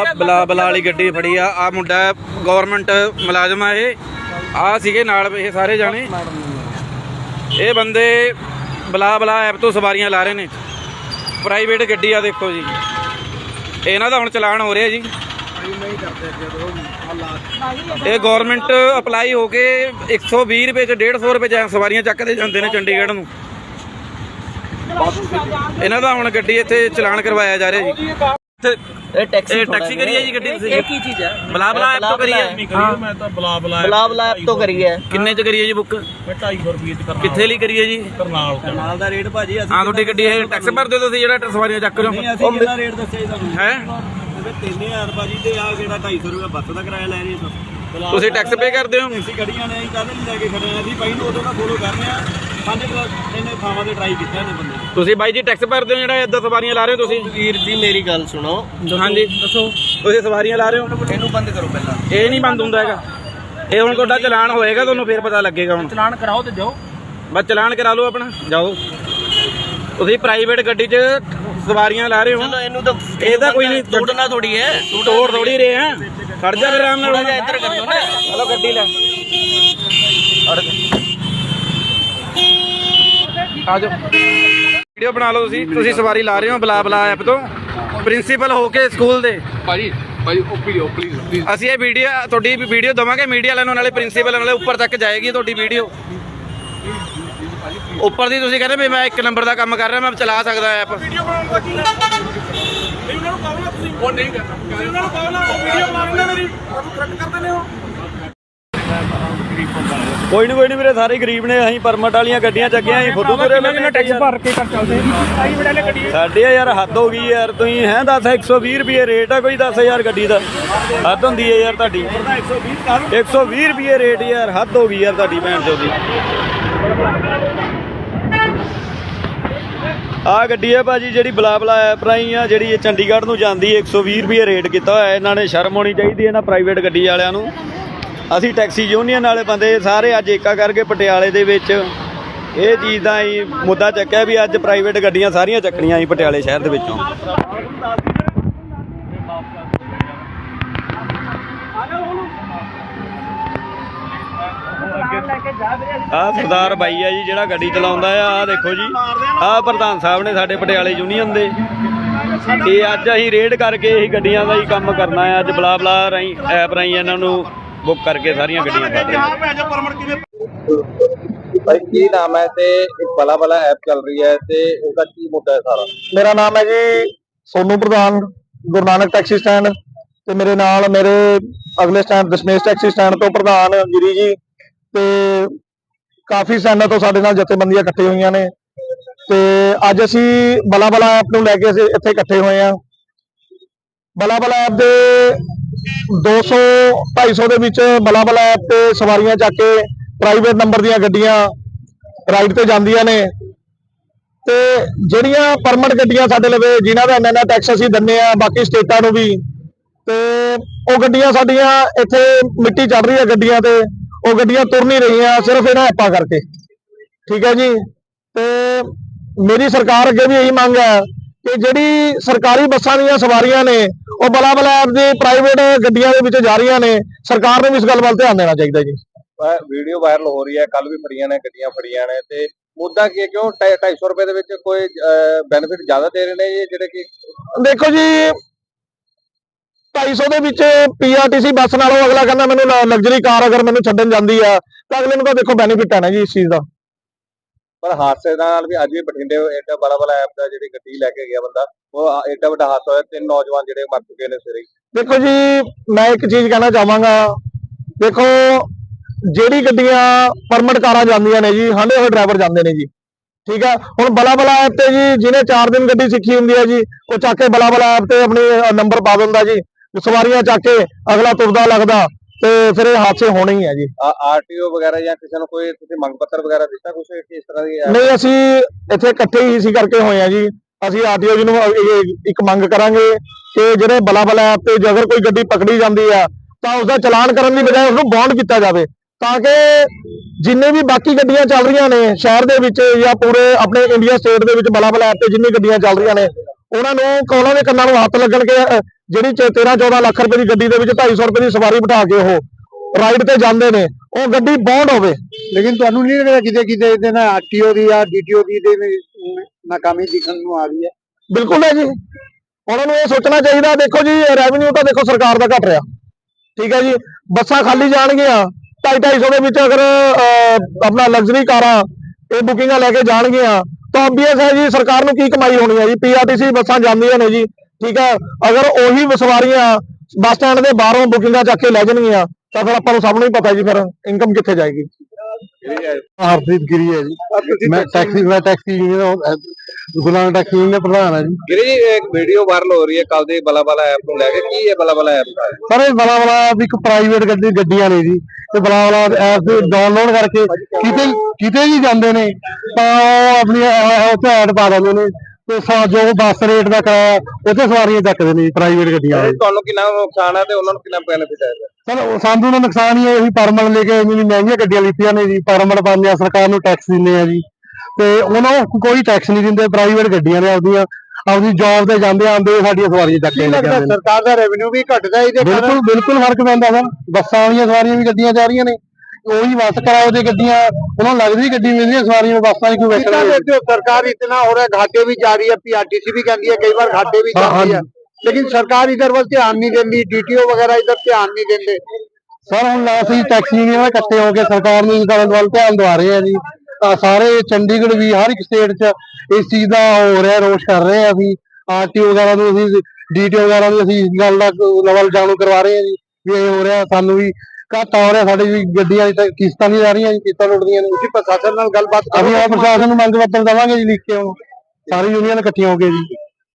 ਬਲਾ- ਬਲਾ ਬਲਾ ਵਾਲੀ ਗੱਡੀ ਫੜੀ ਆ। ਆ ਮੁੰਡਾ ਗਵਰਨਮੈਂਟ ਮੁਲਾਜ਼ਮ ਆ ਇਹ। ਆ ਸੀਗੇ ਨਾਲ ਇਹ ਸਾਰੇ ਜਾਣੇ। ਇਹ ਬੰਦੇ ਬਲਾ ਬਲਾ ਐਪ ਤੋਂ ਸਵਾਰੀਆਂ ਲਾ ਰਹੇ ਨੇ। ਪ੍ਰਾਈਵੇਟ ਗੱਡੀ ਆ ਦੇਖੋ ਜੀ। ਇਹਨਾਂ ਦਾ ਹੁਣ ਚਲਾਨ ਹੋ ਰਿਹਾ ਜੀ। ਇਹ ਗਵਰਨਮੈਂਟ ਅਪਲਾਈ ਹੋ ਕੇ 120 ਰੁਪਏ ਚ 150 ਰੁਪਏ ਚ ਸਵਾਰੀਆਂ ਚੱਕਦੇ ਜਾਂਦੇ ਨੇ ਚੰਡੀਗੜ੍ਹ ਨੂੰ। ਇਹਨਾਂ ਦਾ ਹੁਣ ਗੱਡੀ ਇੱਥੇ ਚਲਾਨ ਕਰਵਾਇਆ ਜਾ ਰਿਹਾ ਜੀ। ਇਹ ਟੈਕਸੀ ਇਹ ਟੈਕਸੀ ਕਰੀ ਹੈ ਜੀ ਗੱਡੀ ਤੁਸੀਂ? ਇਹ ਕੀ ਚੀਜ਼ ਹੈ ਬਲਾ ਬਲਾ ਐਪ ਤੋਂ ਕਰੀ ਹੈ। ਮੈਂ ਤਾਂ ਬਲਾ ਬਲਾ ਬਲਾ ਬਲਾ ਐਪ ਤੋਂ ਕਰੀ ਹੈ ਕਿੰਨੇ ਚ ਕਰੀਏ ਜੀ ਬੁੱਕ ਮੈਂ 250 ਰੁਪਏ ਚ ਕਰਨਾ ਕਿੱਥੇ ਲਈ ਕਰੀਏ ਜੀ? ਕਰਨਾਲ ਤੇ। ਨਾਲ ਦਾ ਰੇਟ ਭਾਜੀ ਅਸੀਂ ਹਾਂ ਤੁਹਾਡੀ ਗੱਡੀ ਇਹ ਟੈਕਸ ਭਰਦੇ ਹੋ ਤੁਸੀਂ ਜਿਹੜਾ ਸਵਾਰੀਆਂ ਚੱਕ ਰਹੇ ਹੋ। ਅਸੀਂ ਕਿੰਨਾ ਰੇਟ ਦੱਸਿਆ ਜੀ ਤੁਹਾਨੂੰ? ਹੈ? ਤੇ 3000 ਭਾਜੀ ਤੇ ਆ ਕਿਹੜਾ 250 ਰੁਪਏ ਬੱਸ ਦਾ ਕਿਰਾਇਆ ਲੈ ਰਹੀ ਹੈ। ਤੁਸੀਂ ਟੈਕਸ ਪੇ ਕਰਦੇ ਹੋ? ਅਸੀਂ ਗੱਡੀਆਂ ਨੇ ਅਸੀਂ ਕਾਹਦੇ ਲਈ ਲੈ ਕੇ ਖੜੇ ਆ? ਅਸੀਂ ਬਾਈ ਨੂੰ ਉਦੋਂ ਦਾ ਫੋਲੋ ਕਰ ਰਹੇ ਆ। ਸਾਡੇ ਕੋਲ ਇਹਨੇ ਥਾਵਾਂ ਤੇ ਟਰਾਈ ਕੀਤਾ ਨੇ ਬੰਦੇ ਤੁਸੀਂ ਬਾਈ ਜੀ ਟੈਕਸ ਭਰਦੇ ਹੋ ਜਿਹੜਾ ਇੱਦਾਂ ਸਵਾਰੀਆਂ ਲਾ ਰਹੇ ਹੋ ਤੁਸੀਂ? ਵੀਰ ਜੀ ਮੇਰੀ ਗੱਲ ਸੁਣੋ। ਹਾਂਜੀ। ਦੱਸੋ ਤੁਸੀਂ ਸਵਾਰੀਆਂ ਲਾ ਰਹੇ ਹੋ? ਇਹਨੂੰ ਬੰਦ ਕਰੋ ਪਹਿਲਾਂ। ਇਹ ਨਹੀਂ ਬੰਦ ਹੁੰਦਾ ਹੈਗਾ। ਇਹ ਹੁਣ ਤੁਹਾਡਾ ਚਲਾਨ ਹੋਏਗਾ ਤੁਹਾਨੂੰ ਫੇਰ ਪਤਾ ਲੱਗੇਗਾ ਹੁਣ। ਚਲਾਨ ਕਰਾਓ ਤੇ ਜਾਓ। ਬਸ ਚਲਾਨ ਕਰਾ ਲਓ ਆਪਣਾ ਜਾਓ। ਤੁਸੀਂ ਪ੍ਰਾਈਵੇਟ ਗੱਡੀ 'ਚ ਸਵਾਰੀਆਂ ਲਾ ਰਹੇ ਹੋ? ਚਲੋ ਇਹਨੂੰ ਤਾਂ ਇਹਦਾ ਕੋਈ ਨਹੀਂ ਤੋੜਨਾ ਥੋੜੀ ਹੈ। ਤੋੜ ਥੋੜੀ ਰਹੇ ਆ। ਖੜ ਜਾ ਫਿਰ ਆਰਾਮ ਨਾਲ। ਥੋੜਾ ਜਿਹਾ ਇੱਧਰ ਕਰਿਓ ਨਾ। ਚਲੋ ਗੱਡੀ ਲੈ। ਆ ਜਾਓ। ਵੀਡੀਓ ਬਣਾ ਲਓ ਤੁਸੀਂ। ਤੁਸੀਂ ਸਵਾਰੀ ਲਾ ਰਹੇ ਹੋ ਬਲਾ ਬਲਾ ਐਪ ਤੋਂ। ਪ੍ਰਿੰਸੀਪਲ ਹੋ ਕੇ ਸਕੂਲ ਦੇ। ਭਾਜੀ ਭਾਜੀ ਉਹ ਪਲੀਜ਼ ਪਲੀਜ਼ ਪਲੀਜ਼ ਅਸੀਂ ਇਹ ਵੀਡੀਓ ਤੁਹਾਡੀ ਵੀਡੀਓ ਦਵਾਂਗੇ ਮੀਡੀਆ ਵਾਲਿਆਂ ਨੂੰ ਨਾਲੇ ਪ੍ਰਿੰਸੀਪਲ ਨਾਲੇ ਉੱਪਰ ਤੱਕ ਜਾਏਗੀ ਤੁਹਾਡੀ ਵੀਡੀਓ। ਉੱਪਰ ਦੀ ਤੁਸੀਂ ਕਹਿੰਦੇ ਵੀ ਮੈਂ ਇੱਕ ਨੰਬਰ ਦਾ ਕੰਮ ਕਰ ਰਿਹਾ ਮੈਂ ਚਲਾ ਸਕਦਾ ਐਪ। ਉਹ ਨਹੀਂ ਕਰਦਾ ਕੋਈ ਨਹੀਂ ਕੋਈ ਨਹੀਂ ਵੀਰੇ ਸਾਰੇ ਗਰੀਬ ਨੇ ਅਸੀਂ ਪਰਮਟ ਵਾਲੀਆਂ ਗੱਡੀਆਂ ਚੱਕੀਆਂ ਅਸੀਂ ਫੁੱਦੂ ਤੁਰੇ ਮੈਨੇ ਟੈਕਸ ਭਰ ਕੇ ਕਰ ਚੱਲਦੇ ਆਈ ਬੜਾਲੇ ਗੱਡੀ। ਸਾਡੇ ਯਾਰ ਹੱਦ ਹੋ ਗਈ ਯਾਰ ਤੁਸੀਂ ਹੈ ਦੱਸ 120 ਰੁਪਏ ਰੇਟ ਆ ਕੋਈ 10000 ਗੱਡੀ ਦਾ। ਹੱਦ ਹੁੰਦੀ ਹੈ ਯਾਰ ਤੁਹਾਡੀ। 120 ਰੁਪਏ ਰੇਟ ਯਾਰ ਹੱਦ ਹੋ ਗਈ ਯਾਰ ਤੁਹਾਡੀ ਭੈਣ ਚੋਦੀ ਆ ਗੱਡੀ ਹੈ ਭਾਜੀ ਜਿਹੜੀ ਬਲਾ ਬਲਾ ਐਪ ਰਾਹੀਂ ਆ ਜਿਹੜੀ ਇਹ ਚੰਡੀਗੜ੍ਹ ਨੂੰ ਜਾਂਦੀ ਹੈ 120 ਰੁਪਏ ਰੇਟ ਕੀਤਾ ਹੋਇਆ ਇਹਨਾਂ ਨੇ ਸ਼ਰਮ ਹੋਣੀ ਚਾਹੀਦੀ ਹੈ ਨਾ ਪ੍ਰਾਈਵੇਟ ਗੱਡੀ ਵਾਲਿਆਂ ਨੂੰ। ਅਸੀਂ ਟੈਕਸੀ ਯੂਨੀਅਨ ਵਾਲੇ ਬੰਦੇ ਸਾਰੇ ਅੱਜ ਏਕਾ ਕਰਕੇ ਪਟਿਆਲੇ ਦੇ ਵਿੱਚ ਇਹ ਚੀਜ਼ ਦਾ ਹੀ ਮੁੱਦਾ ਚੱਕਿਆ ਵੀ ਅੱਜ ਪ੍ਰਾਈਵੇਟ ਗੱਡੀਆਂ ਸਾਰੀਆਂ ਚੱਕਣੀਆਂ ਸੀ ਪਟਿਆਲੇ ਸ਼ਹਿਰ ਦੇ ਵਿੱਚੋਂ। ਆ ਸਰਦਾਰ ਬਾਈ ਆ ਜੀ, ਜਿਹੜਾ ਗੱਡੀ ਚਲਾਉਂਦਾ ਆ ਆ ਦੇਖੋ ਜੀ ਆ ਪ੍ਰਧਾਨ ਸਾਹਿਬ ਨੇ ਸਾਡੇ ਪਟਿਆਲੇ ਯੂਨੀਅਨ ਦੇ। ਤੇ ਅੱਜ ਅਸੀਂ ਰੇਡ ਕਰਕੇ ਇਹ ਗੱਡੀਆਂ ਦਾ ਹੀ ਕੰਮ ਕਰਨਾ ਆ, ਅੱਜ ਬਲਾ ਬਲਾ ਰਾਹੀਂ, ਐਪ ਰਾਹੀਂ ਇਹਨਾਂ ਨੂੰ ਬੁੱਕ ਕਰਕੇ ਸਾਰੀਆਂ ਗੱਡੀਆਂ ਰਹੇ ਹਾਂ ਭਾਈ ਕੀ ਨਾਮ ਹੈ ਤੇ ਇੱਕ ਬਲਾ ਬਲਾ ਐਪ ਚੱਲ ਰਹੀ ਹੈ ਤੇ ਉਹਦਾ ਕੀ ਮੁੱਦਾ ਹੈ ਸਾਰਾ? ਮੇਰਾ ਨਾਮ ਹੈ ਜੀ ਸੋਨੂ ਪ੍ਰਧਾਨ ਗੁਰੂ ਨਾਨਕ ਟੈਕਸੀ ਸਟੈਂਡ ਤੇ ਮੇਰੇ ਨਾਲ ਮੇਰੇ ਅਗਲੇ ਸਟੈਂਡ ਦਸ਼ਮੇਸ਼ ਟੈਕਸੀ ਸਟੈਂਡ ਤੋਂ ਪ੍ਰਧਾਨ ਗਿਰੀ ਜੀ ਤੇ ਕਾਫੀ ਸਟੈਂਡਾਂ ਤੋਂ ਸਾਡੇ ਨਾਲ ਜਥੇਬੰਦੀਆਂ ਇਕੱਠੇ ਹੋਈਆਂ ਨੇ ਤੇ ਅੱਜ ਅਸੀਂ ਬਲਾ ਬਲਾ ਐਪ ਨੂੰ ਲੈ ਕੇ ਅਸੀਂ ਇੱਥੇ ਇਕੱਠੇ ਹੋਏ ਆ ਬਲਾ ਬਲਾ ਐਪ ਦੇ 200 250 ਦੇ ਵਿੱਚ ਬਲਾ ਬਲਾ ਤੇ ਸਵਾਰੀਆਂ ਚੱਕ ਕੇ ਪ੍ਰਾਈਵੇਟ ਨੰਬਰ ਦੀਆਂ ਗੱਡੀਆਂ ਰਾਈਡ ਤੇ ਜਾਂਦੀਆਂ ਨੇ। ਤੇ ਜਿਹੜੀਆਂ ਪਰਮਿਟ ਗੱਡੀਆਂ ਸਾਡੇ ਲਵੇ, ਜਿਨ੍ਹਾਂ ਦਾ ਇੰਨਾ ਟੈਕਸ ਅਸੀਂ ਦਿੰਨੇ ਆ ਬਾਕੀ ਸਟੇਟਾਂ ਨੂੰ ਵੀ, ਤੇ ਉਹ ਗੱਡੀਆਂ ਸਾਡੀਆਂ ਇੱਥੇ ਮਿੱਟੀ ਚੜ ਰਹੀ ਹੈ ਗੱਡੀਆਂ ਤੇ, ਉਹ ਗੱਡੀਆਂ ਤੁਰ ਨਹੀਂ ਰਹੀਆਂ, ਸਿਰਫ ਇਹਨਾਂ ਐਪਾਂ ਕਰਕੇ। ਠੀਕ ਹੈ ਜੀ? ਤੇ ਮੇਰੀ ਸਰਕਾਰ ਅੱਗੇ ਵੀ ਇਹੀ ਮੰਗ ਹੈ ਕਿ ਜਿਹੜੀ ਸਰਕਾਰੀ ਬੱਸਾਂ ਦੀਆਂ ਸਵਾਰੀਆਂ ਨੇ ਉਹ ਬਲਾ ਬਲਾ ਐਪ ਦੀ ਪ੍ਰਾਈਵੇਟ ਗੱਡੀਆਂ ਦੇ ਵਿੱਚ ਜਾ ਰਹੀਆਂ ਨੇ। ਸਰਕਾਰ ਨੂੰ ਵੀ ਇਸ ਗੱਲ ਵੱਲ ਧਿਆਨ ਦੇਣਾ ਚਾਹੀਦਾ ਜੀ। ਵੀਡੀਓ ਵਾਇਰਲ ਹੋ ਰਹੀ ਹੈ ਕੱਲ ਵੀ ਫੜੀਆਂ ਨੇ ਗੱਡੀਆਂ ਫੜੀਆਂ ਨੇ ਤੇ ਮੁੱਦਾ ਕੀ ਹੈ ਕਿਉਂ 250 ਰੁਪਏ ਦੇ ਵਿੱਚ ਕੋਈ ਬੈਨੀਫਿਟ ਜ਼ਿਆਦਾ ਦੇ ਰਹੇ ਨੇ ਜਿਹੜੇ ਕਿ ਦੇਖੋ ਜੀ 250 ਦੇ ਵਿੱਚ ਪੀਆਰਟੀਸੀ ਬੱਸ ਨਾਲੋਂ ਅਗਲਾ ਕਹਿੰਦਾ ਮੈਨੂੰ ਲਗਜ਼ਰੀ ਕਾਰ ਅਗਰ ਮੈਨੂੰ ਛੱਡਣ ਜਾਂਦੀ ਆ ਤਾਂ ਅਗਲੇ ਨੂੰ ਤਾਂ ਦੇਖੋ ਬੈਨੀਫਿਟ ਹੈ ਨਾ ਜੀ ਇਸ ਚੀਜ਼ ਦਾ। ਪਰ ਹਾਦਸੇ ਨਾਲ ਵੀ ਅੱਜ ਵੀ ਬਠਿੰਡੇ ਐਡਾ ਬਲਾ ਬਲਾ ਐਪ ਦਾ ਜਿਹੜੀ ਗੱਡੀ ਲੈ ਕੇ ਗਿਆ ਬੰਦਾ, ਉਹ ਐਡਾ ਵੱਡਾ ਹਾਦਸਾ ਹੋਇਆ, ਤਿੰਨ ਨੌਜਵਾਨ ਜਿਹੜੇ ਮਰ ਚੁੱਕੇ ਨੇ ਸਵੇਰੇ ਦੇਖੋ ਜੀ, ਮੈਂ ਇੱਕ ਚੀਜ਼ ਕਹਿਣਾ ਚਾਹਾਂਗਾ, ਦੇਖੋ ਜਿਹੜੀ ਗੱਡੀਆਂ ਪਰਮਿਟ ਕਾਰਾਂ ਜਾਂਦੀਆਂ ਨੇ ਜੀ ਹਾਲੇ ਹੋਏ ਡਰਾਈਵਰ ਜਾਂਦੇ ਨੇ ਜੀ, ਠੀਕ ਹੈ? ਹੁਣ ਬਲਾ ਬਲਾ ਐਪ ਤੇ ਜੀ, ਜਿਹਨੇ 4 ਦਿਨ ਗੱਡੀ ਸਿੱਖੀ ਹੁੰਦੀ ਹੈ ਜੀ, ਉਹ ਚੱਕ ਕੇ ਬਲਾ ਬਲਾ ਐਪ ਤੇ ਆਪਣੇ ਨੰਬਰ ਪਾ ਦਿੰਦਾ ਜੀ, ਸਵਾਰੀਆਂ ਚੱਕ ਕੇ ਅਗਲਾ ਤੁਰਦਾ ਲੱਗਦਾ ਤੇ ਫਿਰ ਇਹ ਹਾਦਸੇ ਹੋਣੇ ਹੀ ਆ ਜੀ। ਆਰਟੀਓ ਵਗੈਰਾ ਜਾਂ ਕਿਸੇ ਨੂੰ ਕੋਈ ਤੁਸੀਂ ਮੰਗ ਪੱਤਰ ਵਗੈਰਾ ਦਿੱਤਾ ਕੁਝ ਇਸ ਤਰ੍ਹਾਂ ਦੀ? ਨਹੀਂ ਅਸੀਂ ਇੱਥੇ ਇਕੱਠੇ ਹੀ ਸੀ ਕਰਕੇ ਹੋਏ ਆ ਜੀ। ਅਸੀਂ ਆਰਟੀਓ ਜੀ ਨੂੰ ਇੱਕ ਮੰਗ ਕਰਾਂਗੇ ਕਿ ਜਿਹੜੇ ਬਲਾ ਬਲਾ ਐਪ ਤੇ ਜੇ ਅਗਰ ਕੋਈ ਗੱਡੀ ਪਕੜੀ ਜਾਂਦੀ ਆ ਤਾਂ ਉਸ ਦਾ ਚਲਾਨ ਕਰਨ ਦੀ ਬਜਾਏ ਉਸ ਨੂੰ ਬੌਂਡ ਕੀਤਾ ਜਾਵੇ। ਤਾਂ ਕਿ ਜਿੰਨੇ ਵੀ ਬਾਕੀ ਗੱਡੀਆਂ ਚੱਲ ਰਹੀਆਂ ਨੇ ਸ਼ਹਿਰ ਦੇ ਵਿੱਚ ਜਾਂ ਪੂਰੇ ਆਪਣੇ ਇੰਡੀਆ ਸਟੇਟ ਦੇ ਵਿੱਚ ਬਲਾਬਲ ਐਪ ਤੇ ਜਿੰਨੀ ਗੱਡੀਆਂ ਚੱਲ ਰਹੀਆਂ ਨੇ ਉਹਨਾਂ ਨੂੰ ਉਹਨਾਂ ਦੇ ਕੰਨਾਂ ਨੂੰ ਹੱਥ ਲੱਗਣ ਕੇ ਜਿਹੜੀ 13 14 ਲੱਖ ਰੁਪਏ ਦੀ ਗੱਡੀ ਦੇ ਵਿੱਚ 250 ਰੁਪਏ ਦੀ ਸਵਾਰੀ ਬਿਠਾ ਕੇ ਉਹ ਰਾਈਡ ਤੇ ਜਾਂਦੇ ਨੇ ਉਹ ਗੱਡੀ ਬੌਂਡ ਹੋਵੇ। ਲੇਕਿਨ ਤੁਹਾਨੂੰ ਨਹੀਂ ਲੱਗਦਾ ਕਿਤੇ ਕਿਤੇ ਇਹਦੇ ਨਾਲ ਆਰਟੀਓ ਦੀ ਜਾਂ ਡੀਟੀਓ ਦੀ ਦੇ ਨਾਕਾਮੀ ਦਿਖਣ ਨੂੰ ਆ ਰਹੀ ਹੈ? ਬਿਲਕੁਲ ਹੈ ਜੀ। ਉਹਨਾਂ ਨੂੰ ਇਹ ਸੋਚਣਾ ਚਾਹੀਦਾ ਦੇਖੋ ਜੀ ਰੈਵਨਿਊ ਤਾਂ ਦੇਖੋ ਸਰਕਾਰ ਦਾ ਘਟ ਰਿਹਾ। ਠੀਕ ਹੈ ਜੀ ਬੱਸਾਂ ਖਾਲੀ ਜਾਣਗੀਆਂ 250 ਦੇ ਵਿੱਚ ਅਗਰ ਆਪਣਾ ਲਗਜ਼ਰੀ ਕਾਰਾਂ ਇਹ ਬੁਕਿੰਗਾਂ ਲੈ ਕੇ ਜਾਣਗੀਆਂ ਤਾਂ ਆਬਵੀਅਸ ਹੈ ਜੀ ਸਰਕਾਰ ਨੂੰ ਕੀ ਕਮਾਈ ਹੋਣੀ ਹੈ ਜੀ? ਪੀਆਰਟੀਸੀ ਬੱਸਾਂ ਜਾਂਦੀਆਂ ਨੇ ਜੀ ਠੀਕ ਹੈ ਅਗਰ ਉਹੀ ਸਵਾਰੀਆਂ ਬੱਸ ਸਟੈਂਡ ਦੇ ਬਾਹਰੋਂ ਬੁਕਿੰਗਾਂ ਚੱਕ ਕੇ ਲੈ ਜਾਣਗੀਆਂ ਤਾਂ ਫਿਰ ਆਪਾਂ ਨੂੰ ਸਭ ਨੂੰ ਹੀ ਪਤਾ ਜੀ ਫਿਰ ਇਨਕਮ ਕਿੱਥੇ ਜਾਏਗੀ। ਹਰਪ੍ਰੀਤ ਗਿਰੀ ਹੈ ਜੀ। ਮੈਂ ਟੈਕਸੀ ਮੈਂ taxi union Gulam taxi union ਦਾ ਪ੍ਰਧਾਨ ਹਾਂ ਜੀ। ਗਿਰੀ ਜੀ ਇੱਕ ਵੀਡੀਓ ਵਾਇਰਲ ਹੋ ਰਹੀ ਹੈ ਕੱਲ ਦੀ ਬਲਾ ਬਲਾ ਐਪ ਨੂੰ ਲੈ ਕੇ। ਕੀ ਹੈ ਬਲਾ ਬਲਾ ਐਪ ਦਾ? ਪਰ ਇਹ ਬਲਾ ਬਲਾ ਵੀ ਇੱਕ ਪ੍ਰਾਈਵੇਟ ਗੱਡੀ ਗੱਡੀਆਂ ਨੇ ਜੀ। ਤੇ ਬਲਾ ਬਲਾ ਐਪ ਡਾਊਨਲੋਡ ਕਰਕੇ ਕਿਤੇ ਕਿਤੇ ਵੀ ਜਾਂਦੇ ਨੇ ਤਾਂ ਉਹ ਆਪਣੀ ਉੱਥੇ ਐਡ ਪਾ ਦਿੰਦੇ ਨੇ। ਤੇ ਸਾ- ਜੋ ਬੱਸ ਰੇਟ ਦਾ ਕਿਰਾਇਆ ਉੱਥੇ ਸਵਾਰੀਆਂ ਚੱਕਦੇ ਨੇ ਪ੍ਰਾਈਵੇਟ ਗੱਡੀਆਂ ਵਾਲੇ ਤੁਹਾਨੂੰ ਕਿੰਨਾ ਨੁਕਸਾਨ ਹੈ ਤੇ ਉਹਨਾਂ ਨੂੰ ਕਿੰਨਾ ਬੈਨੀਫਿਟ ਹੈ? ਸਰ ਉਹ ਸਾਨੂੰ ਤਾਂ ਨੁਕਸਾਨ ਹੀ ਹੈ ਅਸੀਂ ਪਰਮਲ ਲੈ ਕੇ ਇੰਨੀ ਮਹਿੰਗੀਆਂ ਗੱਡੀਆਂ ਲਿੱਤੀਆਂ ਨੇ ਜੀ। ਪਰਮਲ ਪਾਉਂਦੇ ਆ ਸਰਕਾਰ ਨੂੰ ਟੈਕਸ ਦਿੰਦੇ ਆ ਜੀ। ਤੇ ਉਹਨਾਂ ਨੂੰ ਕੋਈ ਟੈਕਸ ਨਹੀਂ ਦਿੰਦੇ ਪ੍ਰਾਈਵੇਟ ਗੱਡੀਆਂ ਨੇ ਆਪਦੀਆਂ ਆਪਦੀ ਜੌਬ ਤੇ ਜਾਂਦੇ ਆਉਂਦੇ ਸਾਡੀਆਂ ਸਵਾਰੀਆਂ ਚੱਕ ਕੇ ਲੈ ਜਾਂਦੇ ਸਰਕਾਰ ਦਾ ਰੈਵਨਿਊ ਵੀ ਘਟਦਾ ਇਹਦੇ ਬਿਲਕੁਲ ਬਿਲਕੁਲ ਫ਼ਰਕ ਪੈਂਦਾ ਸਰ। ਬੱਸਾਂ ਵਾਲੀਆਂ ਸਵਾਰੀਆਂ ਵੀ ਗੱਡੀਆਂ ਜਾ ਰਹੀਆਂ ਨੇ। ਉਹੀ ਬੱਸ ਕਰਾਓ ਤੇ ਗੱਡੀਆਂ ਉਹਨਾਂ ਲੱਗਦੀ ਗੱਡੀ ਮਿਲਦੀਆਂ ਸਵਾਰੀਆਂ ਬੱਸਾਂ 'ਚ ਕਿਉਂ ਬੈਠਣਾ ਸਰਕਾਰ ਇਤਨਾ ਹੋ ਰਿਹਾ ਘਾਟੇ ਵੀ ਜਾ ਰਹੀ ਹੈ ਪੀਆਰਟੀਸੀ ਵੀ ਕਹਿੰਦੀ ਹੈ ਕਈ ਵਾਰ ਘਾਟੇ ਵੀ ਜਾ ਰਹੀ ਹੈ ਲੇਕਿਨ ਸਰਕਾਰ ਇਧਰ ਵੱਲ ਧਿਆਨ ਨਹੀਂ ਦਿੰਦੀ ਡੀਟੀਓ ਵਗੈਰਾ ਇਧਰ ਧਿਆਨ ਨਹੀਂ ਦਿੰਦੇ। ਸਰ ਹੁਣ ਅਸੀਂ ਟੈਕਸੀ ਯੂਨੀਅਨ ਇਕੱਠੇ ਹੋ ਕੇ ਸਰਕਾਰ ਨੂੰ ਇਸ ਗੱਲ ਵੱਲ ਧਿਆਨ ਦਵਾ ਰਹੇ ਆ ਜੀ। ਸਾਰੇ ਚੰਡੀਗੜ੍ਹ ਵੀ ਹਰ ਇੱਕ ਸਟੇਟ 'ਚ ਇਸ ਚੀਜ਼ ਦਾ ਹੋ ਰਿਹਾ ਰੋਸ਼ ਕਰ ਰਹੇ ਆ ਅਸੀਂ ਆਰਟੀਓ ਵਗੈਰਾ ਨੂੰ ਅਸੀਂ ਡੀਟੀਓ ਵਗੈਰਾ ਨੂੰ ਅਸੀਂ ਇਸ ਗੱਲ ਦਾ ਲੈਵਲ ਜਾਣੂ ਕਰਵਾ ਰਹੇ ਆ ਜੀ ਵੀ ਇਹ ਹੋ ਰਿਹਾ ਸਾਨੂੰ ਵੀ ਘਾਟਾ ਹੋ ਰਿਹਾ ਸਾਡੇ ਵੀ ਗੱਡੀਆਂ ਦੀ ਕਿਸ਼ਤਾਂ ਨਹੀਂ ਜਾ ਰਹੀਆਂ ਜੀ ਕਿਸ਼ਤਾਂ ਲੁੱਟਦੀਆਂ ਨੇ। ਤੁਸੀਂ ਪ੍ਰਸ਼ਾਸਨ ਨਾਲ ਗੱਲਬਾਤ ਅਸੀਂ ਆ ਪ੍ਰਸ਼ਾਸਨ ਨੂੰ ਮੰਗ ਪੱਤਰ ਦੇਵਾਂਗੇ ਜੀ ਲਿਖ ਕੇ ਹੁਣ ਸਾਰੀ ਯੂਨੀਅਨ ਇਕੱਠੀਆਂ ਹੋ ਕੇ ਜੀ।